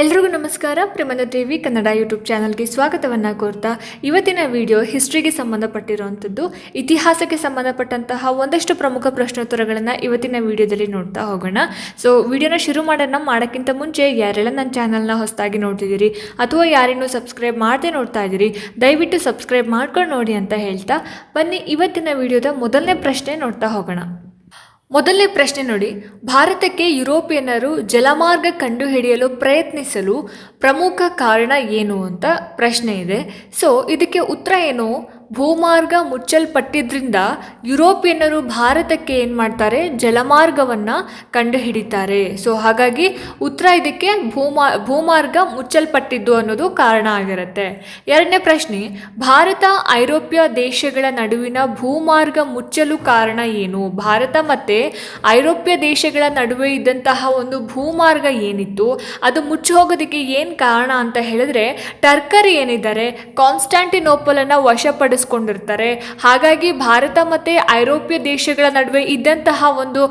ಎಲ್ರಿಗೂ ನಮಸ್ಕಾರ. ಪ್ರಮದ ದೇವಿ ಕನ್ನಡ ಯೂಟ್ಯೂಬ್ ಚಾನಲ್ಗೆ ಸ್ವಾಗತವನ್ನು ಕೋರ್ತಾ ಇವತ್ತಿನ ವಿಡಿಯೋ ಹಿಸ್ಟ್ರಿಗೆ ಸಂಬಂಧಪಟ್ಟಿರುವಂಥದ್ದು. ಇತಿಹಾಸಕ್ಕೆ ಸಂಬಂಧಪಟ್ಟಂತಹ ಒಂದಷ್ಟು ಪ್ರಮುಖ ಪ್ರಶ್ನೋತ್ತರಗಳನ್ನು ಇವತ್ತಿನ ವಿಡಿಯೋದಲ್ಲಿ ನೋಡ್ತಾ ಹೋಗೋಣ. ಸೊ ವಿಡಿಯೋನ ಶುರು ಮಾಡೋಣ. ಮಾಡೋಕ್ಕಿಂತ ಮುಂಚೆ ಯಾರೆಲ್ಲ ನನ್ನ ಚಾನಲ್ನ ಹೊಸದಾಗಿ ನೋಡ್ತಿದ್ದೀರಿ ಅಥವಾ ಯಾರಿನ್ನೂ ಸಬ್ಸ್ಕ್ರೈಬ್ ಮಾಡದೆ ನೋಡ್ತಾ ಇದ್ದೀರಿ, ದಯವಿಟ್ಟು ಸಬ್ಸ್ಕ್ರೈಬ್ ಮಾಡ್ಕೊಂಡು ನೋಡಿ ಅಂತ ಹೇಳ್ತಾ ಬನ್ನಿ. ಇವತ್ತಿನ ವಿಡಿಯೋದ ಮೊದಲನೇ ಪ್ರಶ್ನೆ ನೋಡ್ತಾ ಹೋಗೋಣ. ಮೊದಲನೇ ಪ್ರಶ್ನೆ ನೋಡಿ. ಭಾರತಕ್ಕೆ ಯುರೋಪಿಯನ್ನರು ಜಲಮಾರ್ಗ ಕಂಡುಹಿಡಿಯಲು ಪ್ರಯತ್ನಿಸಲು ಪ್ರಮುಖ ಕಾರಣ ಏನು ಅಂತ ಪ್ರಶ್ನೆ ಇದೆ. ಸೊ ಇದಕ್ಕೆ ಉತ್ತರ ಏನು? ಭೂಮಾರ್ಗ ಮುಚ್ಚಲ್ಪಟ್ಟಿದ್ರಿಂದ ಯುರೋಪಿಯನ್ನರು ಭಾರತಕ್ಕೆ ಏನು ಮಾಡ್ತಾರೆ? ಜಲಮಾರ್ಗವನ್ನು ಕಂಡುಹಿಡಿತಾರೆ. ಸೊ ಹಾಗಾಗಿ ಉತ್ತರ ಇದಕ್ಕೆ ಭೂಮಾ, ಭೂಮಾರ್ಗ ಮುಚ್ಚಲ್ಪಟ್ಟಿದ್ದು ಅನ್ನೋದು ಕಾರಣ ಆಗಿರುತ್ತೆ. ಎರಡನೇ ಪ್ರಶ್ನೆ, ಭಾರತ ಐರೋಪ್ಯ ದೇಶಗಳ ನಡುವಿನ ಭೂಮಾರ್ಗ ಮುಚ್ಚಲು ಕಾರಣ ಏನು? ಭಾರತ ಮತ್ತು ಐರೋಪ್ಯ ದೇಶಗಳ ನಡುವೆ ಇದ್ದಂತಹ ಒಂದು ಭೂಮಾರ್ಗ ಏನಿತ್ತು? ಅದು ಮುಚ್ಚಿ ಹೋಗೋದಕ್ಕೆ ಏನು ಕಾರಣ ಅಂತ ಹೇಳಿದ್ರೆ, ಟರ್ಕರಿ ಏನಿದ್ದಾರೆ? ಕಾನ್ಸ್ಟಾಂಟಿನೋಪಲನ್ನು ವಶಪಡಿಸ್ಕೊಂಡಿರ್ತಾರೆ ಹಾಗಾಗಿ ಭಾರತ ಮತ್ತು ಐರೋಪ್ಯ ದೇಶಗಳ ನಡುವೆ ಇದ್ದಂತಹ ಒಂದು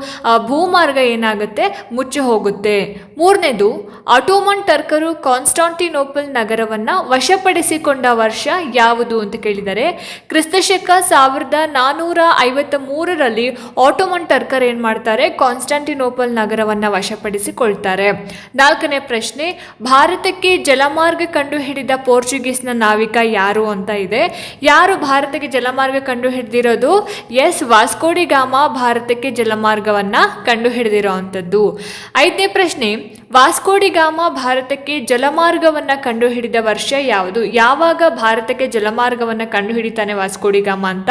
ಭೂಮಾರ್ಗ ಏನಾಗುತ್ತೆ? ಮುಚ್ಚಿ ಹೋಗುತ್ತೆ. ಮೂರನೇದು, ಆಟೋಮನ್ ಟರ್ಕರು ಕಾನ್ಸ್ಟಾಂಟಿನೋಪಲ್ ನಗರವನ್ನು ವಶಪಡಿಸಿಕೊಂಡ ವರ್ಷ ಯಾವುದು ಅಂತ ಕೇಳಿದರೆ, ಕ್ರಿಸ್ತಶಕ ಸಾವಿರದ ನಾನ್ನೂರ ಐವತ್ತ ಮೂರರಲ್ಲಿ ಆಟೋಮನ್ ಟರ್ಕರ್ ಏನು ಮಾಡ್ತಾರೆ? ಕಾನ್ಸ್ಟಾಂಟಿನೋಪಲ್ ನಗರವನ್ನು ವಶಪಡಿಸಿಕೊಳ್ತಾರೆ. ನಾಲ್ಕನೇ ಪ್ರಶ್ನೆ, ಭಾರತಕ್ಕೆ ಜಲಮಾರ್ಗ ಕಂಡುಹಿಡಿದ ಪೋರ್ಚುಗೀಸ್ನ ನಾವಿಕ ಯಾರು ಅಂತ ಇದೆ. ಯಾರು ಭಾರತಕ್ಕೆ ಜಲಮಾರ್ಗ ಕಂಡು ಹಿಡಿದಿರೋದು ಎಸ್ ವಾಸ್ಕೋಡಿ ಗಾಮ ಭಾರತಕ್ಕೆ ಜಲಮಾರ್ಗವನ್ನು ಕಂಡು ಹಿಡಿದಿರೋ ಅಂಥದ್ದು ಐದನೇ ಪ್ರಶ್ನೆ ವಾಸ್ಕೋಡಿ ಗಾಮ ಭಾರತಕ್ಕೆ ಜಲಮಾರ್ಗವನ್ನು ಕಂಡುಹಿಡಿದ ವರ್ಷ ಯಾವುದು? ಯಾವಾಗ ಭಾರತಕ್ಕೆ ಜಲಮಾರ್ಗವನ್ನು ಕಂಡುಹಿಡಿತಾನೆ ವಾಸ್ಕೋಡಿ ಗಾಮ ಅಂತ?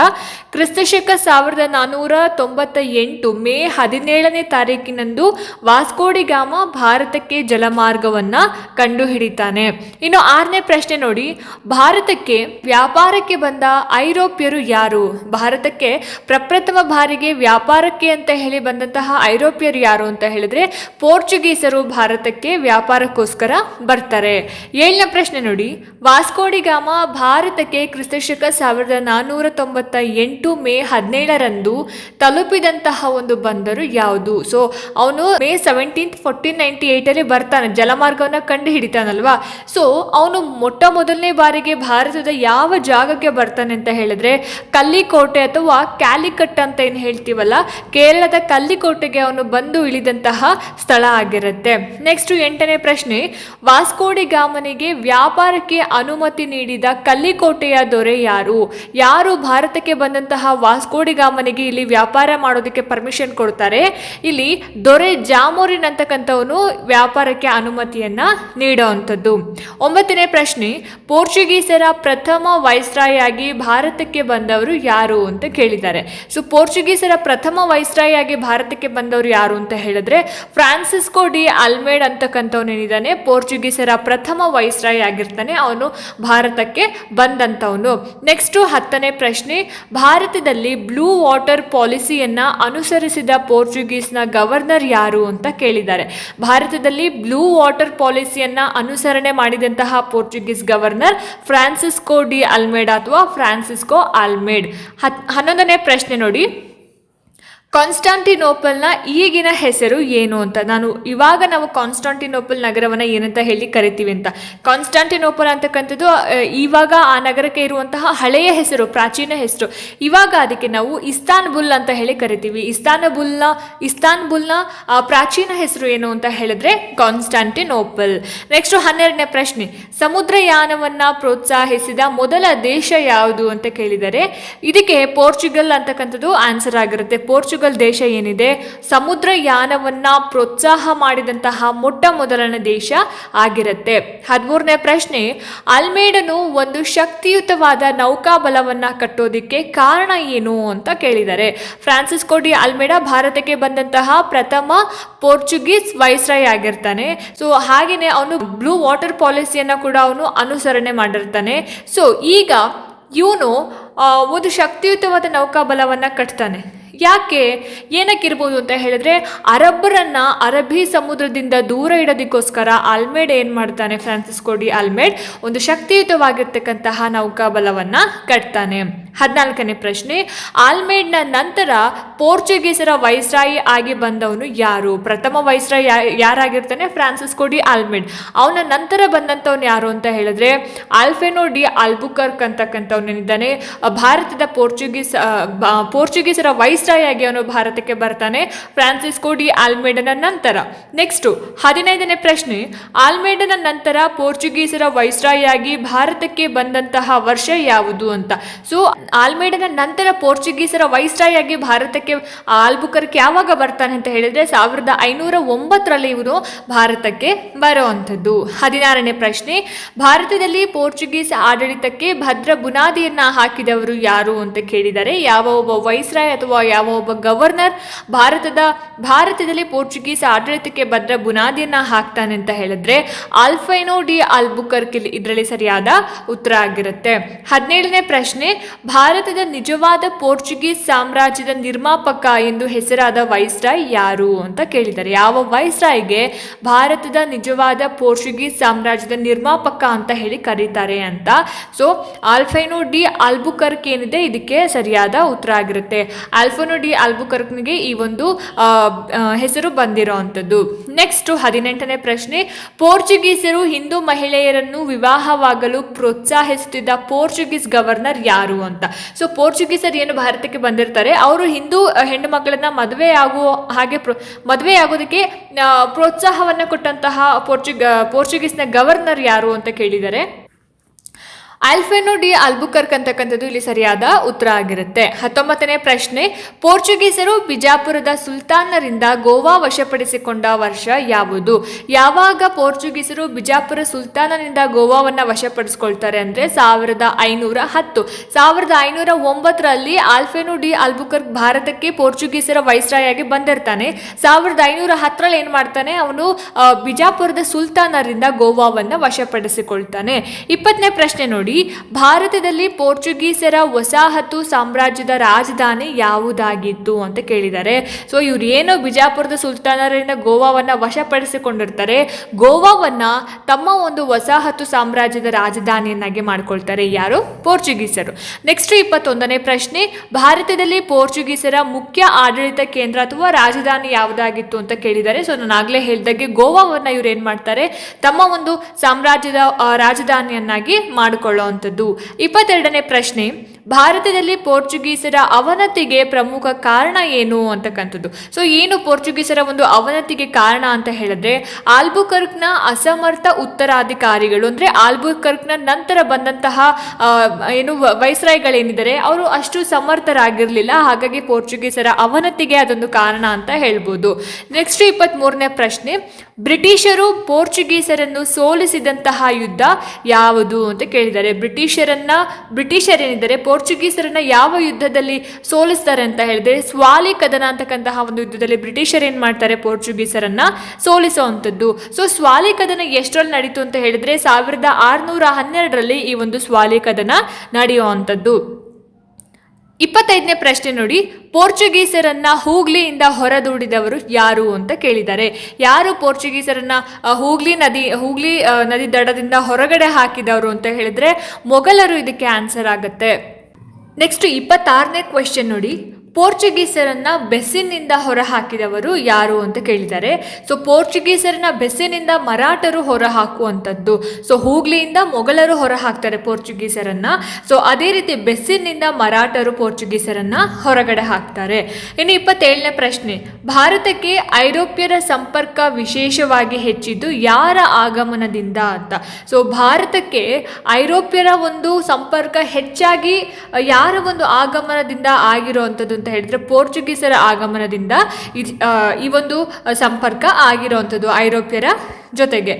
ಕ್ರಿಸ್ತಶಕ ಸಾವಿರದ ನಾನ್ನೂರ ತೊಂಬತ್ತ ಎಂಟು ಮೇ ಹದಿನೇಳನೇ ತಾರೀಕಿನಂದು ವಾಸ್ಕೋಡಿ ಗಾಮ ಭಾರತಕ್ಕೆ ಜಲಮಾರ್ಗವನ್ನು ಕಂಡುಹಿಡಿತಾನೆ. ಇನ್ನು ಆರನೇ ಪ್ರಶ್ನೆ ನೋಡಿ, ಭಾರತಕ್ಕೆ ವ್ಯಾಪಾರಕ್ಕೆ ಬಂದ ಐರೋಪ್ಯರು ಯಾರು? ಭಾರತಕ್ಕೆ ಪ್ರಪ್ರಥಮ ಬಾರಿಗೆ ವ್ಯಾಪಾರಕ್ಕೆ ಅಂತ ಹೇಳಿ ಬಂದಂತಹ ಐರೋಪ್ಯರು ಯಾರು ಅಂತ ಹೇಳಿದ್ರೆ ಪೋರ್ಚುಗೀಸರು ಭಾರತಕ್ಕೆ ವ್ಯಾಪಾರಕ್ಕೋಸ್ಕರ ಬರ್ತಾರೆ. ಏಳನೇ ಪ್ರಶ್ನೆ ನೋಡಿ. ವಾಸ್ಕೋಡಿ ಗಾಮ ಭಾರತಕ್ಕೆ ಕ್ರಿಸ್ತಶಕ ಸಾವಿರದ ನಾನ್ನೂರ ತೊಂಬತ್ತ ಎಂಟು ಮೇ ಹದಿನೇಳರಂದು ತಲುಪಿದಂತಹ ಒಂದು ಬಂದರು ಯಾವುದು? ಸೊ ಅವನು ಮೇ ಸೆವೆಂಟೀನ್ ಫೋರ್ಟೀನ್ ನೈಂಟಿ ಏಯ್ಟಲ್ಲಿ ಬರ್ತಾನೆ, ಜಲಮಾರ್ಗವನ್ನು ಕಂಡು ಹಿಡಿತಾನಲ್ವಾ ಸೊ ಅವನು ಮೊಟ್ಟ ಮೊದಲನೇ ಬಾರಿಗೆ ಭಾರತದ ಯಾವ ಜಾಗಕ್ಕೆ ಬರ್ತಾನೆ ಅಂತ ಹೇಳಿದ್ರೆ, ಕಲ್ಲಿಕೋಟೆ ಅಥವಾ ಕ್ಯಾಲಿಕಟ್ ಅಂತ ಏನು ಹೇಳ್ತೀವಲ್ಲ, ಕೇರಳದ ಕಲ್ಲಿಕೋಟೆಗೆ ಅವನು ಬಂದು ಇಳಿದಂತಹ ಸ್ಥಳ ಆಗಿರುತ್ತೆ. ನೆಕ್ಸ್ಟ್ ಎಂಟನೇ ಪ್ರಶ್ನೆ ವಾಸ್ಕೋಡಿಗಾಮನಿಗೆ ವ್ಯಾಪಾರಕ್ಕೆ ಅನುಮತಿ ನೀಡಿದ ಕಲ್ಲಿಕೋಟೆಯ ದೊರೆ ಯಾರು? ಯಾರು ಭಾರತಕ್ಕೆ ಬಂದಂತಹ ವಾಸ್ಕೋಡಿಗಾಮನಿಗೆ ಇಲ್ಲಿ ವ್ಯಾಪಾರ ಮಾಡೋದಕ್ಕೆ ಪರ್ಮಿಷನ್ ಕೊಡ್ತಾರೆ? ಇಲ್ಲಿ ದೊರೆ ಜಾಮೋರಿನ್ ಅಂತಕ್ಕಂಥವನು ವ್ಯಾಪಾರಕ್ಕೆ ಅನುಮತಿಯನ್ನ ನೀಡುವಂಥದ್ದು. ಒಂಬತ್ತನೇ ಪ್ರಶ್ನೆ, ಪೋರ್ಚುಗೀಸರ ಪ್ರಥಮ ವೈಸ್ರಾಯ್ ಆಗಿ ಭಾರತಕ್ಕೆ ಬಂದವರು ಯಾರು ಅಂತ ಕೇಳಿದ್ದಾರೆ. ಸೊ ಪೋರ್ಚುಗೀಸರ ಪ್ರಥಮ ವೈಸ್ರಾಯ್ ಆಗಿ ಭಾರತಕ್ಕೆ ಬಂದವರು ಯಾರು ಅಂತ ಹೇಳಿದ್ರೆ, ಫ್ರಾನ್ಸಿಸ್ಕೋ ಡಿ ಅಲ್ಮೇಡ್ ಅಂತಕ್ಕಂಥವನೇನಿದ್ದಾನೆ, ಪೋರ್ಚುಗೀಸರ ಪ್ರಥಮ ವೈಸ್ರಾಯ್ ಆಗಿರ್ತಾನೆ ಅವನು ಭಾರತಕ್ಕೆ ಬಂದಂಥವನು. ನೆಕ್ಸ್ಟು ಹತ್ತನೇ ಪ್ರಶ್ನೆ, ಭಾರತದಲ್ಲಿ ಬ್ಲೂ ವಾಟರ್ ಪಾಲಿಸಿಯನ್ನ ಅನುಸರಿಸಿದ ಪೋರ್ಚುಗೀಸ್ನ ಗವರ್ನರ್ ಯಾರು ಅಂತ ಕೇಳಿದ್ದಾರೆ. ಭಾರತದಲ್ಲಿ ಬ್ಲೂ ವಾಟರ್ ಪಾಲಿಸಿಯನ್ನ ಅನುಸರಣೆ ಮಾಡಿದಂತಹ Portuguese governor Francisco de Almeida ಅಥವಾ ಫ್ರಾನ್ಸಿಸ್ಕೋ ಆಲ್ಮೇಡ್. ಹತ್ ಹನ್ನೊಂದನೇ ಪ್ರಶ್ನೆ ನೋಡಿ. ಕಾನ್ಸ್ಟಾಂಟಿನೋಪಲ್ನ ಈಗಿನ ಹೆಸರು ಏನು ಅಂತ? ನಾನು ಇವಾಗ ನಾವು ಕಾನ್ಸ್ಟಾಂಟಿನೋಪಲ್ ನಗರವನ್ನು ಏನಂತ ಹೇಳಿ ಕರಿತೀವಿ ಅಂತ. ಕಾನ್ಸ್ಟಾಂಟಿನೋಪಲ್ ಅಂತಕ್ಕಂಥದ್ದು ಇವಾಗ ಆ ನಗರಕ್ಕೆ ಇರುವಂತಹ ಹಳೆಯ ಹೆಸರು, ಪ್ರಾಚೀನ ಹೆಸರು. ಇವಾಗ ಅದಕ್ಕೆ ನಾವು ಇಸ್ತಾನ್ಬುಲ್ ಅಂತ ಹೇಳಿ ಕರಿತೀವಿ. ಇಸ್ತಾನ್ಬುಲ್ನ ಇಸ್ತಾನ್ಬುಲ್ನ ಪ್ರಾಚೀನ ಹೆಸರು ಏನು ಅಂತ ಹೇಳಿದ್ರೆ ಕಾನ್ಸ್ಟಾಂಟಿನೋಪಲ್. ನೆಕ್ಸ್ಟ್ ಹನ್ನೆರಡನೇ ಪ್ರಶ್ನೆ. ಸಮುದ್ರಯಾನವನ್ನು ಪ್ರೋತ್ಸಾಹಿಸಿದ ಮೊದಲ ದೇಶ ಯಾವುದು ಅಂತ ಕೇಳಿದರೆ, ಇದಕ್ಕೆ ಪೋರ್ಚುಗಲ್ ಅಂತಕ್ಕಂಥದ್ದು ಆನ್ಸರ್ ಆಗಿರುತ್ತೆ. ಪೋರ್ಚುಗಲ್ ದೇಶ ಏನಿದೆ, ಸಮುದ್ರಯಾನವನ್ನು ಪ್ರೋತ್ಸಾಹ ಮಾಡಿದಂತಹ ಮೊಟ್ಟ ಮೊದಲನೇ ದೇಶ ಆಗಿರುತ್ತೆ. ಹದಿಮೂರನೇ ಪ್ರಶ್ನೆ ಅಲ್ಮೇಡನು ಒಂದು ಶಕ್ತಿಯುತವಾದ ನೌಕಾಬಲವನ್ನು ಕಟ್ಟೋದಿಕ್ಕೆ ಕಾರಣ ಏನು ಅಂತ ಕೇಳಿದ್ದಾರೆ ಫ್ರಾನ್ಸಿಸ್ಕೋ ಡಿ ಅಲ್ಮೇಡ ಭಾರತಕ್ಕೆ ಬಂದಂತಹ ಪ್ರಥಮ ಪೋರ್ಚುಗೀಸ್ ವೈಸ್ರಾಯ್ ಆಗಿರ್ತಾನೆ. ಸೊ ಹಾಗೆಯೇ ಅವನು ಬ್ಲೂ ವಾಟರ್ ಪಾಲಿಸಿಯನ್ನು ಕೂಡ ಅವನು ಅನುಸರಣೆ ಮಾಡಿರ್ತಾನೆ. ಸೊ, ಈಗ ಇವನು ಒಂದು ಶಕ್ತಿಯುತವಾದ ನೌಕಾಬಲವನ್ನು ಕಟ್ತಾನೆ. ಯಾಕೆ ಏನಕ್ಕಿರ್ಬೋದು ಅಂತ ಹೇಳಿದ್ರೆ ಅರಬ್ಬರನ್ನ ಅರಬ್ಬಿ ಸಮುದ್ರದಿಂದ ದೂರ ಇಡೋದಕ್ಕೋಸ್ಕರ ಆಲ್ಮೇಡ್ ಏನು ಮಾಡ್ತಾನೆ ಫ್ರಾನ್ಸಿಸ್ಕೋ ಡಿ ಆಲ್ಮೇಡ್? ಒಂದು ಶಕ್ತಿಯುತವಾಗಿರ್ತಕ್ಕಂತಹ ನೌಕಾಬಲವನ್ನ ಕಟ್ತಾನೆ. ಹದಿನಾಲ್ಕನೇ ಪ್ರಶ್ನೆ, ಆಲ್ಮೇಡ್ನ ನಂತರ ಪೋರ್ಚುಗೀಸರ ವೈಸ್ರಾಯಿ ಆಗಿ ಬಂದವನು ಯಾರು? ಪ್ರಥಮ ವೈಸ್ರಾಯಿ ಯಾರಾಗಿರ್ತಾನೆ? Francisco D ಆಲ್ಮೇಡ್. ಅವನ ನಂತರ ಬಂದಂಥವನು ಯಾರು ಅಂತ ಹೇಳಿದ್ರೆ, ಆಲ್ಫೆನೋ ಡಿ ಆಲ್ಬುಕರ್ಕ್ ಅಂತಕ್ಕಂಥವ್ನೇನಿದ್ದಾನೆ. ಭಾರತದ ಪೋರ್ಚುಗೀಸ್ ಪೋರ್ಚುಗೀಸರ ವೈಸ್ರಾಯಿ ಆಗಿ ಅವನು ಭಾರತಕ್ಕೆ ಬರ್ತಾನೆ. ಫ್ರಾನ್ಸಿಸ್ಕೋ ಡಿ ಆಲ್ಮೇಡನ ನಂತರ. ನೆಕ್ಸ್ಟು, ಹದಿನೈದನೇ ಪ್ರಶ್ನೆ. ಆಲ್ಮೇಡನ ನಂತರ ಪೋರ್ಚುಗೀಸರ ವೈಸ್ರಾಯಾಗಿ ಭಾರತಕ್ಕೆ ಬಂದಂತಹ ವರ್ಷ ಯಾವುದು ಅಂತ. ಸೊ, ಆಲ್ಮೇಡನ ನಂತರ ಪೋರ್ಚುಗೀಸರ ವೈಸ್ರಾಯಾಗಿ ಭಾರತಕ್ಕೆ ಆಲ್ಬುಕರ್ಕ್ ಯಾವಾಗ ಬರ್ತಾನೆ ಅಂತ ಹೇಳಿದ್ರೆ ಸಾವಿರದ ಐನೂರ ಒಂಬತ್ತರಲ್ಲಿ ಇವರು ಭಾರತಕ್ಕೆ ಬರುವಂಥದ್ದು. ಹದಿನಾರನೇ ಪ್ರಶ್ನೆ. ಭಾರತದಲ್ಲಿ ಪೋರ್ಚುಗೀಸ್ ಆಡಳಿತಕ್ಕೆ ಭದ್ರ ಬುನಾದಿಯನ್ನ ಹಾಕಿದವರು ಯಾರು ಅಂತ ಕೇಳಿದರೆ, ಯಾವ ಒಬ್ಬ ವೈಸ್ರಾಯ್ ಅಥವಾ ಯಾವ ಒಬ್ಬ ಗವರ್ನರ್ ಭಾರತದ, ಭಾರತದಲ್ಲಿ ಪೋರ್ಚುಗೀಸ್ ಆಡಳಿತಕ್ಕೆ ಭದ್ರ ಬುನಾದಿಯನ್ನ ಹಾಕ್ತಾನೆ ಅಂತ ಹೇಳಿದ್ರೆ ಆಲ್ಫೈನೋ ಡಿ ಆಲ್ಬುಕರ್ಕ್ ಇಲ್ಲಿ ಇದರಲ್ಲಿ ಸರಿಯಾದ ಉತ್ತರ ಆಗಿರುತ್ತೆ. ಹದಿನೇಳನೇ ಪ್ರಶ್ನೆ, ಭಾರತದ ನಿಜವಾದ ಪೋರ್ಚುಗೀಸ್ ಸಾಮ್ರಾಜ್ಯದ ನಿರ್ಮಾಪಕ ಎಂದು ಹೆಸರಾದ ವೈಸ್ರಾಯ್ ಯಾರು ಅಂತ ಕೇಳಿದ್ದಾರೆ ಯಾವ ವೈಸ್ರಾಯ್ಗೆ ಭಾರತದ ನಿಜವಾದ ಪೋರ್ಚುಗೀಸ್ ಸಾಮ್ರಾಜ್ಯದ ನಿರ್ಮಾಪಕ ಅಂತ ಹೇಳಿ ಕರೀತಾರೆ ಅಂತ? ಸೊ ಆಲ್ಫೈನೋ ಡಿ ಆಲ್ಬುಕರ್ಕ್ ಏನಿದೆ? ಇದಕ್ಕೆ ಸರಿಯಾದ ಉತ್ತರ ಆಗಿರುತ್ತೆ. ಆಲ್ಫೋನೋ ಡಿ ಆಲ್ಬುಕರ್ಕ್ನಿಗೆ ಈ ಒಂದು ಹೆಸರು ಬಂದಿರೋ ಅಂಥದ್ದು ನೆಕ್ಸ್ಟ್ ಹದಿನೆಂಟನೇ ಪ್ರಶ್ನೆ. ಪೋರ್ಚುಗೀಸರು ಹಿಂದೂ ಮಹಿಳೆಯರನ್ನು ವಿವಾಹವಾಗಲು ಪ್ರೋತ್ಸಾಹಿಸುತ್ತಿದ್ದ ಪೋರ್ಚುಗೀಸ್ ಗವರ್ನರ್ ಯಾರು ಅಂತ. ಸೊ ಪೋರ್ಚುಗೀಸರು ಏನು ಭಾರತಕ್ಕೆ ಬಂದಿರ್ತಾರೆ? ಅವರು ಹಿಂದೂ ಹೆಣ್ಣು ಮಕ್ಕಳನ್ನ ಮದುವೆ ಆಗುವ ಹಾಗೆ ಮದುವೆ ಆಗೋದಕ್ಕೆ ಪ್ರೋತ್ಸಾಹವನ್ನು ಕೊಟ್ಟಂತಹ ಪೋರ್ಚುಗ, ಪೋರ್ಚುಗೀಸ್ನ ಗವರ್ನರ್ ಯಾರು ಅಂತ ಕೇಳಿದ್ದಾರೆ ಆಲ್ಫೆನೋ ಡಿ ಅಲ್ಬುಕರ್ಕ್ ಅಂತಕ್ಕಂಥದ್ದು ಇಲ್ಲಿ ಸರಿಯಾದ ಉತ್ತರ ಆಗಿರುತ್ತೆ. ಹತ್ತೊಂಬತ್ತನೇ ಪ್ರಶ್ನೆ, ಪೋರ್ಚುಗೀಸರು ಬಿಜಾಪುರದ ಸುಲ್ತಾನರಿಂದ ಗೋವಾ ವಶಪಡಿಸಿಕೊಂಡ ವರ್ಷ ಯಾವುದು? ಯಾವಾಗ ಪೋರ್ಚುಗೀಸರು ಬಿಜಾಪುರ ಸುಲ್ತಾನನಿಂದ ಗೋವಾವನ್ನು ವಶಪಡಿಸ್ಕೊಳ್ತಾರೆ ಅಂದರೆ ಸಾವಿರದ ಐನೂರ ಹತ್ತು. ಸಾವಿರದ ಐನೂರ ಒಂಬತ್ತರಲ್ಲಿ ಆಲ್ಫೆನೋ ಡಿ ಅಲ್ಬುಕರ್ಕ್ ಭಾರತಕ್ಕೆ ಪೋರ್ಚುಗೀಸರ ವೈಸ್ರಾಯಾಗಿ ಬಂದಿರ್ತಾನೆ. ಸಾವಿರದ ಐನೂರ ಹತ್ತರಲ್ಲಿ ಏನು ಮಾಡ್ತಾನೆ? ಅವನು ಬಿಜಾಪುರದ ಸುಲ್ತಾನರಿಂದ ಗೋವಾವನ್ನು ವಶಪಡಿಸಿಕೊಳ್ತಾನೆ. ಇಪ್ಪತ್ತನೇ ಪ್ರಶ್ನೆ ನೋಡಿ. ಭಾರತದಲ್ಲಿ ಪೋರ್ಚುಗೀಸರ ವಸಾಹತು ಸಾಮ್ರಾಜ್ಯದ ರಾಜಧಾನಿ ಯಾವುದಾಗಿತ್ತು ಅಂತ ಕೇಳಿದ್ದಾರೆ. ಸೊ ಇವ್ರು ಏನು ಬಿಜಾಪುರದ ಸುಲ್ತಾನರಿಂದ ಗೋವಾವನ್ನ ವಶಪಡಿಸಿಕೊಂಡಿರ್ತಾರೆ. ಗೋವಾವನ್ನ ತಮ್ಮ ಒಂದು ವಸಾಹತು ಸಾಮ್ರಾಜ್ಯದ ರಾಜಧಾನಿಯನ್ನಾಗಿ ಮಾಡ್ಕೊಳ್ತಾರೆ ಯಾರು? ಪೋರ್ಚುಗೀಸರು. ನೆಕ್ಸ್ಟ್ ಇಪ್ಪತ್ತೊಂದನೇ ಪ್ರಶ್ನೆ, ಭಾರತದಲ್ಲಿ ಪೋರ್ಚುಗೀಸರ ಮುಖ್ಯ ಆಡಳಿತ ಕೇಂದ್ರ ಅಥವಾ ರಾಜಧಾನಿ ಯಾವುದಾಗಿತ್ತು ಅಂತ ಕೇಳಿದ್ದಾರೆ. ಸೊ ನಾನು ಆಗ್ಲೇ ಹೇಳಿದಾಗೆ ಗೋವಾವನ್ನ ಇವ್ರು ಏನು ಮಾಡ್ತಾರೆ? ತಮ್ಮ ಒಂದು ಸಾಮ್ರಾಜ್ಯದ ರಾಜಧಾನಿಯನ್ನಾಗಿ ರಾಜಧಾನಿಯನ್ನಾಗಿ ಮಾಡಿಕೊಳ್ಳುವಂಥದ್ದು ಇಪ್ಪತ್ತೆರಡನೇ ಪ್ರಶ್ನೆ ಭಾರತದಲ್ಲಿ ಪೋರ್ಚುಗೀಸರ ಅವನತಿಗೆ ಪ್ರಮುಖ ಕಾರಣ ಏನು ಅಂತಕ್ಕಂಥದ್ದು. ಸೊ ಏನು ಪೋರ್ಚುಗೀಸರ ಒಂದು ಅವನತಿಗೆ ಕಾರಣ ಅಂತ ಹೇಳಿದ್ರೆ, ಆಲ್ಬುಕರ್ಕ್ನ ಅಸಮರ್ಥ ಉತ್ತರಾಧಿಕಾರಿಗಳು, ಅಂದ್ರೆ ಆಲ್ಬುಕರ್ಕ್ನ ನಂತರ ಬಂದಂತಹ ಏನು ವೈಸ್ರಾಯ್ಗಳೇನಿದ್ದಾರೆ, ಅವರು ಅಷ್ಟು ಸಮರ್ಥರಾಗಿರಲಿಲ್ಲ. ಹಾಗಾಗಿ ಪೋರ್ಚುಗೀಸರ ಅವನತಿಗೆ ಅದೊಂದು ಕಾರಣ ಅಂತ ಹೇಳ್ಬೋದು. ನೆಕ್ಸ್ಟ್ ಇಪ್ಪತ್ತ್ ಮೂರನೇ ಪ್ರಶ್ನೆ, ಬ್ರಿಟಿಷರು ಪೋರ್ಚುಗೀಸರನ್ನು ಸೋಲಿಸಿದಂತಹ ಯುದ್ಧ ಯಾವುದು ಅಂತ ಕೇಳಿದ್ದಾರೆ. ಬ್ರಿಟಿಷರನ್ನ, ಬ್ರಿಟಿಷರೇನಿದ್ದಾರೆ ಪೋರ್ಚುಗೀಸರನ್ನ ಯಾವ ಯುದ್ಧದಲ್ಲಿ ಸೋಲಿಸ್ತಾರೆ ಅಂತ ಹೇಳಿದ್ರೆ ಸ್ವಾಲಿ ಕದನ ಅಂತಕ್ಕಂತಹ ಒಂದು ಯುದ್ಧದಲ್ಲಿ ಬ್ರಿಟಿಷರ್ ಏನು ಮಾಡ್ತಾರೆ ಪೋರ್ಚುಗೀಸರನ್ನ ಸೋಲಿಸುವಂಥದ್ದು ಸೊ ಸ್ವಾಲಿ ಕದನ ಎಷ್ಟರಲ್ಲಿ ನಡೀತು ಅಂತ ಹೇಳಿದ್ರೆ ಸಾವಿರದ ಆರುನೂರ ಹನ್ನೆರಡರಲ್ಲಿ ಈ ಒಂದು ಸ್ವಾಲಿ ಕದನ ನಡೆಯುವಂಥದ್ದು ಇಪ್ಪತ್ತೈದನೇ ಪ್ರಶ್ನೆ ನೋಡಿ, ಪೋರ್ಚುಗೀಸರನ್ನ ಹೂಗ್ಲಿಯಿಂದ ಹೊರದೂಡಿದವರು ಯಾರು ಅಂತ ಕೇಳಿದ್ದಾರೆ. ಯಾರು ಪೋರ್ಚುಗೀಸರನ್ನ ಹೂಗ್ಲಿ ನದಿ ಹೂಗ್ಲಿ ನದಿ ದಡದಿಂದ ಹೊರಗಡೆ ಹಾಕಿದವರು ಅಂತ ಹೇಳಿದ್ರೆ ಮೊಘಲರು ಇದಕ್ಕೆ ಆನ್ಸರ್ ಆಗುತ್ತೆ. ನೆಕ್ಸ್ಟ್ ಇಪ್ಪತ್ತಾರನೇ ಕ್ವೆಶ್ಚನ್ ನೋಡಿ. ಪೋರ್ಚುಗೀಸರನ್ನ ಬೆಸ್ಸಿನಿಂದ ಹೊರಹಾಕಿದವರು ಯಾರು ಅಂತ ಕೇಳಿದ್ದಾರೆ ಸೊ ಪೋರ್ಚುಗೀಸರನ್ನ ಬೆಸ್ಸಿನಿಂದ ಮರಾಠರು ಹೊರಹಾಕುವಂಥದ್ದು. ಸೊ ಹೂಗ್ಲಿಯಿಂದ ಮೊಘಲರು ಹೊರ ಹಾಕ್ತಾರೆ ಪೋರ್ಚುಗೀಸರನ್ನ. ಸೊ ಅದೇ ರೀತಿ ಬೆಸ್ಸಿನಿಂದ ಮರಾಠರು ಪೋರ್ಚುಗೀಸರನ್ನ ಹೊರಗಡೆ ಹಾಕ್ತಾರೆ. ಇನ್ನು ಇಪ್ಪತ್ತೇಳನೇ ಪ್ರಶ್ನೆ, ಭಾರತಕ್ಕೆ ಐರೋಪ್ಯರ ಸಂಪರ್ಕ ವಿಶೇಷವಾಗಿ ಹೆಚ್ಚಿದ್ದು ಯಾರ ಆಗಮನದಿಂದ ಅಂತ. ಸೊ ಭಾರತಕ್ಕೆ ಐರೋಪ್ಯರ ಒಂದು ಸಂಪರ್ಕ ಹೆಚ್ಚಾಗಿ, ಯಾರ ಒಂದು ಆಗಮನದಿಂದ ಆಗಿರುವಂಥದ್ದು ಅಂತ ಹೇಳಿದ್ರೆ ಪೋರ್ಚುಗೀಸರ ಆಗಮನದಿಂದ ಈ ಒಂದು ಸಂಪರ್ಕ ಆಗಿರುವಂಥದ್ದು ಐರೋಪ್ಯರ ಜೊತೆಗೆ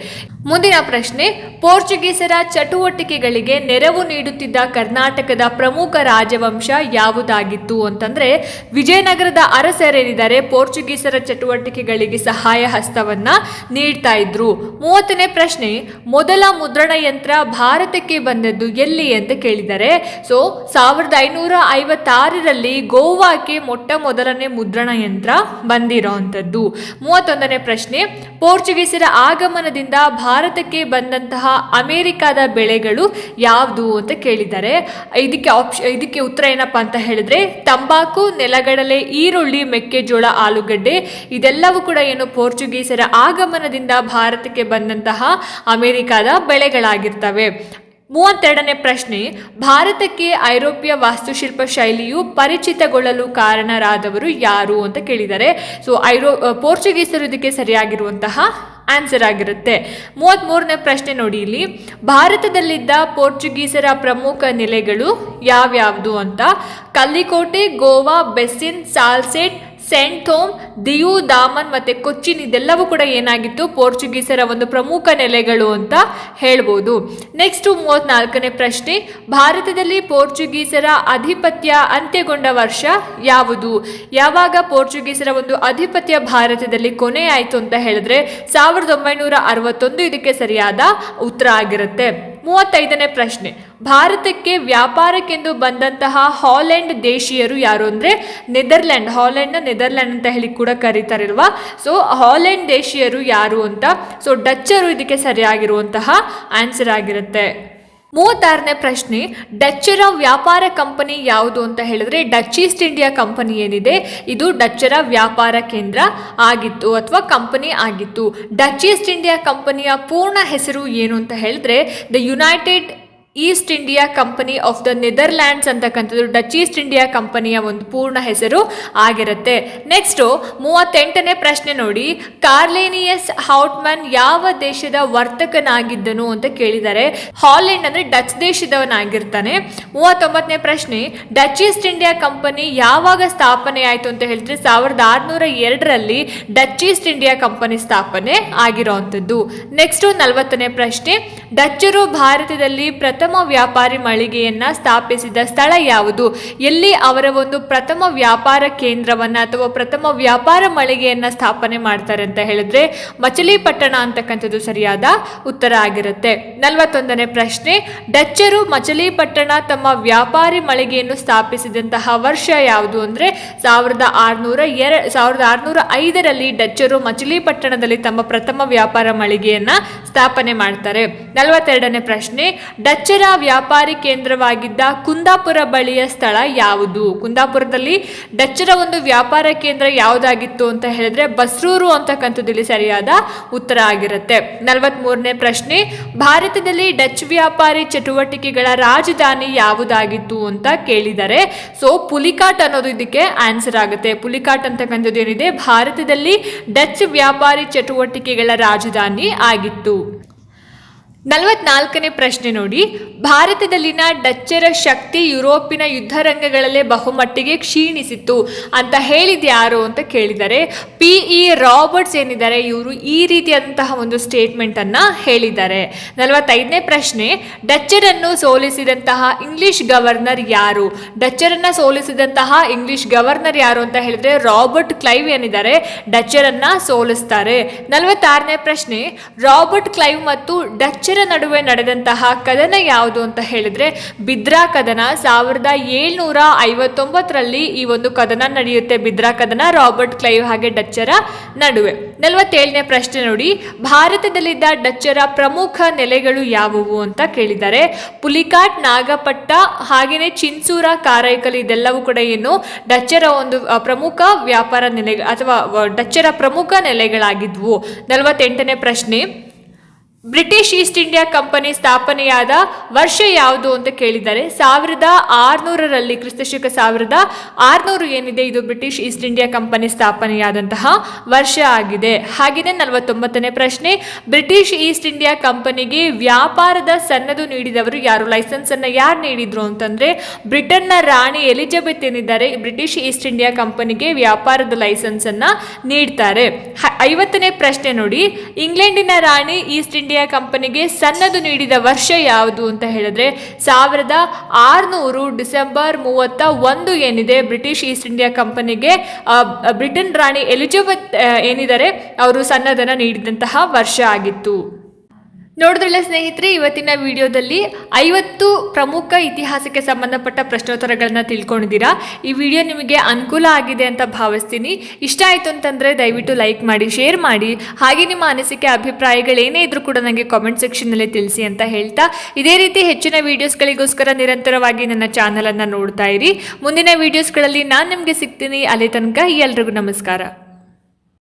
ಮುಂದಿನ ಪ್ರಶ್ನೆ, ಪೋರ್ಚುಗೀಸರ ಚಟುವಟಿಕೆಗಳಿಗೆ ನೆರವು ನೀಡುತ್ತಿದ್ದ ಕರ್ನಾಟಕದ ಪ್ರಮುಖ ರಾಜವಂಶ ಯಾವುದಾಗಿತ್ತು ಅಂತಂದ್ರೆ, ವಿಜಯನಗರದ ಅರಸರೇನಿದ್ದಾರೆ ಪೋರ್ಚುಗೀಸರ ಚಟುವಟಿಕೆಗಳಿಗೆ ಸಹಾಯ ಹಸ್ತವನ್ನ ನೀಡ್ತಾ ಇದ್ರು. ಮೂವತ್ತನೇ ಪ್ರಶ್ನೆ, ಮೊದಲ ಮುದ್ರಣ ಯಂತ್ರ ಭಾರತಕ್ಕೆ ಬಂದದ್ದು ಎಲ್ಲಿ ಅಂತ ಕೇಳಿದ್ದಾರೆ ಸೊ, ಸಾವಿರದ ಐನೂರ ಐವತ್ತಾರರಲ್ಲಿ ಗೋವಾಕ್ಕೆ ಮೊಟ್ಟ ಮೊದಲನೇ ಮುದ್ರಣ ಯಂತ್ರ ಬಂದಿರೋವಂಥದ್ದು ಮೂವತ್ತೊಂದನೇ ಪ್ರಶ್ನೆ, ಪೋರ್ಚುಗೀಸರ ಆಗಮನದಿಂದ ಭಾರತಕ್ಕೆ ಬಂದಂತಹ ಅಮೇರಿಕಾದ ಬೆಳೆಗಳು ಯಾವುದು ಅಂತ ಕೇಳಿದ್ದಾರೆ ಇದಕ್ಕೆ ಆಪ್ಷ ಇದಕ್ಕೆ ಉತ್ತರ ಏನಪ್ಪಾ ಅಂತ ಹೇಳಿದ್ರೆ, ತಂಬಾಕು, ನೆಲಗಡಲೆ, ಈರುಳ್ಳಿ, ಮೆಕ್ಕೆಜೋಳ, ಆಲೂಗಡ್ಡೆ, ಇದೆಲ್ಲವೂ ಕೂಡ ಏನು ಪೋರ್ಚುಗೀಸರ ಆಗಮನದಿಂದ ಭಾರತಕ್ಕೆ ಬಂದಂತಹ ಅಮೆರಿಕಾದ ಬೆಳೆಗಳಾಗಿರ್ತವೆ. ಮೂವತ್ತೆರಡನೇ ಪ್ರಶ್ನೆ, ಭಾರತಕ್ಕೆ ಐರೋಪ್ಯ ವಾಸ್ತುಶಿಲ್ಪ ಶೈಲಿಯು ಪರಿಚಿತಗೊಳ್ಳಲು ಕಾರಣರಾದವರು ಯಾರು ಅಂತ ಕೇಳಿದ್ದಾರೆ ಸೊ ಐರೋ, ಪೋರ್ಚುಗೀಸರು ಇದಕ್ಕೆ ಸರಿಯಾಗಿರುವಂತಹ ಆನ್ಸರ್ ಆಗಿರುತ್ತೆ. ಮೂವತ್ತ್ಮೂರನೇ ಪ್ರಶ್ನೆ ನೋಡಿ ಇಲ್ಲಿ. ಭಾರತದಲ್ಲಿದ್ದ ಪೋರ್ಚುಗೀಸರ ಪ್ರಮುಖ ನೆಲೆಗಳು ಯಾವ್ಯಾವುದು ಅಂತ? ಕಲ್ಲಿಕೋಟೆ, ಗೋವಾ, ಬೆಸ್ಸಿನ್, ಸಾಲ್ಸೆಟ್ ಸೆಂಟ್ ಥೋಮ್ ದಿಯು ದಾಮನ್ ಮತ್ತು ಕೊಚ್ಚಿನ್ ಇದೆಲ್ಲವೂ ಕೂಡ ಏನಾಗಿತ್ತು? ಪೋರ್ಚುಗೀಸರ ಒಂದು ಪ್ರಮುಖ ನೆಲೆಗಳು ಅಂತ ಹೇಳ್ಬೋದು. ನೆಕ್ಸ್ಟ್ ಮೂವತ್ನಾಲ್ಕನೇ ಪ್ರಶ್ನೆ, ಭಾರತದಲ್ಲಿ ಪೋರ್ಚುಗೀಸರ ಅಧಿಪತ್ಯ ಅಂತ್ಯಗೊಂಡ ವರ್ಷ ಯಾವುದು? ಯಾವಾಗ ಪೋರ್ಚುಗೀಸರ ಒಂದು ಅಧಿಪತ್ಯ ಭಾರತದಲ್ಲಿ ಕೊನೆಯಾಯಿತು ಅಂತ ಹೇಳಿದ್ರೆ, ಸಾವಿರದ ಒಂಬೈನೂರ ಅರವತ್ತೊಂದು ಇದಕ್ಕೆ ಸರಿಯಾದ ಉತ್ತರ ಆಗಿರುತ್ತೆ. ಮೂವತ್ತೈದನೇ ಪ್ರಶ್ನೆ. ಭಾರತಕ್ಕೆ ವ್ಯಾಪಾರಕ್ಕೆಂದು ಬಂದಂತಹ ಹಾಲೆಂಡ್ ದೇಶೀಯರು ಯಾರು ಅಂದರೆ ನೆದರ್ಲ್ಯಾಂಡ್ ಹಾಲೆಂಡ್ನ ನೆದರ್ಲ್ಯಾಂಡ್ ಅಂತ ಹೇಳಿ ಕೂಡ ಕರೀತಾರಿಲ್ವ? ಸೊ ಹಾಲೆಂಡ್ ದೇಶೀಯರು ಯಾರು ಅಂತ? ಸೊ ಡಚ್ಚರು ಇದಕ್ಕೆ ಸರಿಯಾಗಿರುವಂತಹ ಆನ್ಸರ್ ಆಗಿರುತ್ತೆ. ಮೂವತ್ತಾರನೇ ಪ್ರಶ್ನೆ, ಡಚ್ಚರ ವ್ಯಾಪಾರ ಕಂಪನಿ ಯಾವುದು ಅಂತ ಹೇಳಿದ್ರೆ ಡಚ್ ಈಸ್ಟ್ ಇಂಡಿಯಾ ಕಂಪನಿ ಏನಿದೆ? ಇದು ಡಚ್ಚರ ವ್ಯಾಪಾರ ಕೇಂದ್ರ ಆಗಿತ್ತು ಅಥವಾ ಕಂಪನಿ ಆಗಿತ್ತು. ಡಚ್ ಈಸ್ಟ್ ಇಂಡಿಯಾ ಕಂಪನಿಯ ಪೂರ್ಣ ಹೆಸರು ಏನು ಅಂತ ಹೇಳಿದ್ರೆ, the United East India Company of the Netherlands ಅಂತಕ್ಕಂಥದ್ದು ಡಚ್ ಈಸ್ಟ್ ಇಂಡಿಯಾ ಕಂಪನಿಯ ಒಂದು ಪೂರ್ಣ ಹೆಸರು ಆಗಿರುತ್ತೆ. ನೆಕ್ಸ್ಟು ಮೂವತ್ತೆಂಟನೇ ಪ್ರಶ್ನೆ ನೋಡಿ ಕಾರ್ಲೇನಿಯಸ್ ಹೌಟ್ಮನ್ ಯಾವ ದೇಶದ ವರ್ತಕನಾಗಿದ್ದನು ಅಂತ ಕೇಳಿದ್ದಾರೆ ಹಾಲೆಂಡ್ ಅಂದರೆ ಡಚ್ ದೇಶದವನಾಗಿರ್ತಾನೆ. ಮೂವತ್ತೊಂಬತ್ತನೇ ಪ್ರಶ್ನೆ ಡಚ್ ಈಸ್ಟ್ ಇಂಡಿಯಾ ಕಂಪನಿ ಯಾವಾಗ ಸ್ಥಾಪನೆ ಆಯಿತು ಅಂತ ಹೇಳಿದ್ರೆ, ಸಾವಿರದ ಆರುನೂರ ಎರಡರಲ್ಲಿ ಡಚ್ ಈಸ್ಟ್ ಇಂಡಿಯಾ ಕಂಪನಿ ಸ್ಥಾಪನೆ ಆಗಿರೋವಂಥದ್ದು ನೆಕ್ಸ್ಟು ನಲವತ್ತನೇ ಪ್ರಶ್ನೆ ಡಚ್ಚರು ಭಾರತದಲ್ಲಿ ಪ್ರಥಮ ವ್ಯಾಪಾರಿ ಮಳಿಗೆಯನ್ನ ಸ್ಥಾಪಿಸಿದ ಸ್ಥಳ ಯಾವುದು? ಎಲ್ಲಿ ಅವರ ಒಂದು ಪ್ರಥಮ ವ್ಯಾಪಾರ ಕೇಂದ್ರವನ್ನ ಅಥವಾ ಪ್ರಥಮ ವ್ಯಾಪಾರ ಮಳಿಗೆಯನ್ನ ಸ್ಥಾಪನೆ ಮಾಡ್ತಾರೆ ಅಂತ ಹೇಳಿದ್ರೆ ಮಚಲಿಪಟ್ಟಣ ಅಂತಕ್ಕಂಥದ್ದು ಸರಿಯಾದ ಉತ್ತರ ಆಗಿರುತ್ತೆ. ನಲವತ್ತೊಂದನೇ ಪ್ರಶ್ನೆ, ಡಚ್ಚರು ಮಚಲಿಪಟ್ಟಣ ತಮ್ಮ ವ್ಯಾಪಾರಿ ಮಳಿಗೆಯನ್ನು ಸ್ಥಾಪಿಸಿದಂತಹ ವರ್ಷ ಯಾವುದು ಅಂದ್ರೆ ಸಾವಿರದ ಆರುನೂರ ಎರ, ಸಾವಿರದ ಆರುನೂರ ಐದರಲ್ಲಿ ಡಚ್ಚರು ಮಚಲಿಪಟ್ಟಣದಲ್ಲಿ ತಮ್ಮ ಪ್ರಥಮ ವ್ಯಾಪಾರ ಮಳಿಗೆಯನ್ನ ಸ್ಥಾಪನೆ ಮಾಡ್ತಾರೆ. ನಲವತ್ತೆರಡನೇ ಪ್ರಶ್ನೆ, ಡಚ್ಚರ ವ್ಯಾಪಾರಿ ಕೇಂದ್ರವಾಗಿದ್ದ ಕುಂದಾಪುರ ಬಳಿಯ ಸ್ಥಳ ಯಾವುದು? ಕುಂದಾಪುರದಲ್ಲಿ ಡಚ್ಚರ ಒಂದು ವ್ಯಾಪಾರ ಕೇಂದ್ರ ಯಾವುದಾಗಿತ್ತು ಅಂತ ಹೇಳಿದ್ರೆ ಬಸ್ರೂರು ಅಂತಕ್ಕಂಥದ್ದು ಇಲ್ಲಿ ಸರಿಯಾದ ಉತ್ತರ ಆಗಿರುತ್ತೆ. ನಲವತ್ಮೂರನೇ ಪ್ರಶ್ನೆ, ಭಾರತದಲ್ಲಿ ಡಚ್ ವ್ಯಾಪಾರಿ ಚಟುವಟಿಕೆಗಳ ರಾಜಧಾನಿ ಯಾವುದಾಗಿತ್ತು ಅಂತ ಕೇಳಿದರೆ ಸೊ ಪುಲಿಕಾಟ್ ಅನ್ನೋದು ಇದಕ್ಕೆ ಆನ್ಸರ್ ಆಗುತ್ತೆ. ಪುಲಿಕಾಟ್ ಅಂತಕ್ಕಂಥದ್ದು ಏನಿದೆ ಭಾರತದಲ್ಲಿ ಡಚ್ ವ್ಯಾಪಾರಿ ಚಟುವಟಿಕೆಗಳ ರಾಜಧಾನಿ ಆಗಿತ್ತು. ನಲವತ್ನಾಲ್ಕನೇ ಪ್ರಶ್ನೆ ನೋಡಿ. ಭಾರತದಲ್ಲಿನ ಡಚ್ಚರ ಶಕ್ತಿ ಯುರೋಪಿನ ಯುದ್ಧರಂಗಗಳಲ್ಲೇ ಬಹುಮಟ್ಟಿಗೆ ಕ್ಷೀಣಿಸಿತ್ತು ಅಂತ ಹೇಳಿದ ಯಾರು ಅಂತ ಕೇಳಿದ್ದಾರೆ ಪಿ ಇ ರಾಬರ್ಟ್ಸ್ ಏನಿದ್ದಾರೆ, ಇವರು ಈ ರೀತಿಯಾದಂತಹ ಒಂದು ಸ್ಟೇಟ್ಮೆಂಟನ್ನು ಹೇಳಿದ್ದಾರೆ. ನಲವತ್ತೈದನೇ ಪ್ರಶ್ನೆ, ಡಚ್ಚರನ್ನು ಸೋಲಿಸಿದಂತಹ ಇಂಗ್ಲಿಷ್ ಗವರ್ನರ್ ಯಾರು? ಡಚ್ಚರನ್ನು ಸೋಲಿಸಿದಂತಹ ಇಂಗ್ಲಿಷ್ ಗವರ್ನರ್ ಯಾರು ಅಂತ ಹೇಳಿದ್ರೆ, ರಾಬರ್ಟ್ ಕ್ಲೈವ್ ಏನಿದ್ದಾರೆ, ಡಚ್ಚರನ್ನು ಸೋಲಿಸ್ತಾರೆ. ನಲವತ್ತಾರನೇ ಪ್ರಶ್ನೆ, ರಾಬರ್ಟ್ ಕ್ಲೈವ್ ಮತ್ತು ಡಚ್ಚರ ನಡುವೆ ನಡೆದಂತಹ ಕದನ ಯಾವುದು ಅಂತ ಹೇಳಿದ್ರೆ ಬಿದ್ರಾ ಕದನ. ಸಾವಿರದ ಏಳ್ನೂರ ಐವತ್ತೊಂಬತ್ತರಲ್ಲಿ ಈ ಒಂದು ಕದನ ನಡೆಯುತ್ತೆ. ಬಿದ್ರಾ ಕದನ, ರಾಬರ್ಟ್ ಕ್ಲೈವ್ ಹಾಗೆ ಡಚ್ಚರ ನಡುವೆ. ನಲವತ್ತೇಳನೇ ಪ್ರಶ್ನೆ ನೋಡಿ. ಭಾರತದಲ್ಲಿದ್ದ ಡಚ್ಚರ ಪ್ರಮುಖ ನೆಲೆಗಳು ಯಾವುವು ಅಂತ ಕೇಳಿದ್ದಾರೆ ಪುಲಿಕಾಟ್, ನಾಗಪಟ್ಟ ಹಾಗೆಯೇ ಚಿನ್ಸೂರ, ಕಾರೈಕಲ್ ಇದೆಲ್ಲವೂ ಕೂಡ ಏನು ಡಚ್ಚರ ಒಂದು ಪ್ರಮುಖ ವ್ಯಾಪಾರ ನೆಲೆ ಅಥವಾ ಡಚ್ಚರ ಪ್ರಮುಖ ನೆಲೆಗಳಾಗಿದ್ವು. ನಲವತ್ತೆಂಟನೇ ಪ್ರಶ್ನೆ. ಬ್ರಿಟಿಷ್ ಈಸ್ಟ್ ಇಂಡಿಯಾ ಕಂಪನಿ ಸ್ಥಾಪನೆಯಾದ ವರ್ಷ ಯಾವುದು ಅಂತ ಕೇಳಿದ್ದಾರೆ ಸಾವಿರದ ಆರುನೂರರಲ್ಲಿ, ಕ್ರಿಸ್ತಶಕ ಸಾವಿರದ ಆರುನೂರು ಏನಿದೆ, ಇದು ಬ್ರಿಟಿಷ್ ಈಸ್ಟ್ ಇಂಡಿಯಾ ಕಂಪನಿ ಸ್ಥಾಪನೆಯಾದಂತಹ ವರ್ಷ ಆಗಿದೆ. ಹಾಗೆಯೇ ನಲವತ್ತೊಂಬತ್ತನೇ ಪ್ರಶ್ನೆ, ಬ್ರಿಟಿಷ್ ಈಸ್ಟ್ ಇಂಡಿಯಾ ಕಂಪನಿಗೆ ವ್ಯಾಪಾರದ ಸನ್ನದು ನೀಡಿದವರು ಯಾರು? ಲೈಸೆನ್ಸ್ ಅನ್ನು ಯಾರು ನೀಡಿದ್ರು ಅಂತಂದ್ರೆ, ಬ್ರಿಟನ್ನ ರಾಣಿ ಎಲಿಜಬೆತ್ ಏನಿದ್ದಾರೆ, ಬ್ರಿಟಿಷ್ ಈಸ್ಟ್ ಇಂಡಿಯಾ ಕಂಪನಿಗೆ ವ್ಯಾಪಾರದ ಲೈಸೆನ್ಸ್ ಅನ್ನ ನೀಡ್ತಾರೆ. ಐವತ್ತನೇ ಪ್ರಶ್ನೆ ನೋಡಿ, ಇಂಗ್ಲೆಂಡಿನ ರಾಣಿ ಈಸ್ಟ್ ಇಂಡಿಯಾ ಕಂಪನಿಗೆ ಸನ್ನದು ನೀಡಿದ ವರ್ಷ ಯಾವುದು ಅಂತ ಹೇಳಿದ್ರೆ ಸಾವಿರದ ಆರುನೂರು ಡಿಸೆಂಬರ್ ಮೂವತ್ತ ಒಂದು ಏನಿದೆ ಬ್ರಿಟಿಷ್ ಈಸ್ಟ್ ಇಂಡಿಯಾ ಕಂಪನಿಗೆ ಬ್ರಿಟನ್ ರಾಣಿ ಎಲಿಜಬೆತ್ ಏನಿದ್ದಾರೆ, ಅವರು ಸನ್ನದನ ನೀಡಿದಂತಹ ವರ್ಷ ಆಗಿತ್ತು. ನೋಡಿದ್ರಲ್ಲ ಸ್ನೇಹಿತರೆ, ಇವತ್ತಿನ ವಿಡಿಯೋದಲ್ಲಿ ಐವತ್ತು ಪ್ರಮುಖ ಇತಿಹಾಸಕ್ಕೆ ಸಂಬಂಧಪಟ್ಟ ಪ್ರಶ್ನೋತ್ತರಗಳನ್ನ ತಿಳ್ಕೊಂಡಿದ್ದೀರಾ? ಈ ವಿಡಿಯೋ ನಿಮಗೆ ಅನುಕೂಲ ಆಗಿದೆ ಅಂತ ಭಾವಿಸ್ತೀನಿ. ಇಷ್ಟ ಆಯಿತು ಅಂತಂದರೆ ದಯವಿಟ್ಟು ಲೈಕ್ ಮಾಡಿ, ಶೇರ್ ಮಾಡಿ. ಹಾಗೆ ನಿಮ್ಮ ಅನಿಸಿಕೆ, ಅಭಿಪ್ರಾಯಗಳೇನೇ ಇದ್ರೂ ಕೂಡ ನನಗೆ ಕಾಮೆಂಟ್ ಸೆಕ್ಷನ್ನಲ್ಲಿ ತಿಳಿಸಿ ಅಂತ ಹೇಳ್ತಾ, ಇದೇ ರೀತಿ ಹೆಚ್ಚಿನ ವೀಡಿಯೋಸ್ಗಳಿಗೋಸ್ಕರ ನಿರಂತರವಾಗಿ ನನ್ನ ಚಾನಲನ್ನು ನೋಡ್ತಾ ಇರಿ. ಮುಂದಿನ ವೀಡಿಯೋಸ್ಗಳಲ್ಲಿ ನಾನು ನಿಮಗೆ ಸಿಗ್ತೀನಿ. ಅಲ್ಲಿ ತನಕ ಎಲ್ರಿಗೂ ನಮಸ್ಕಾರ.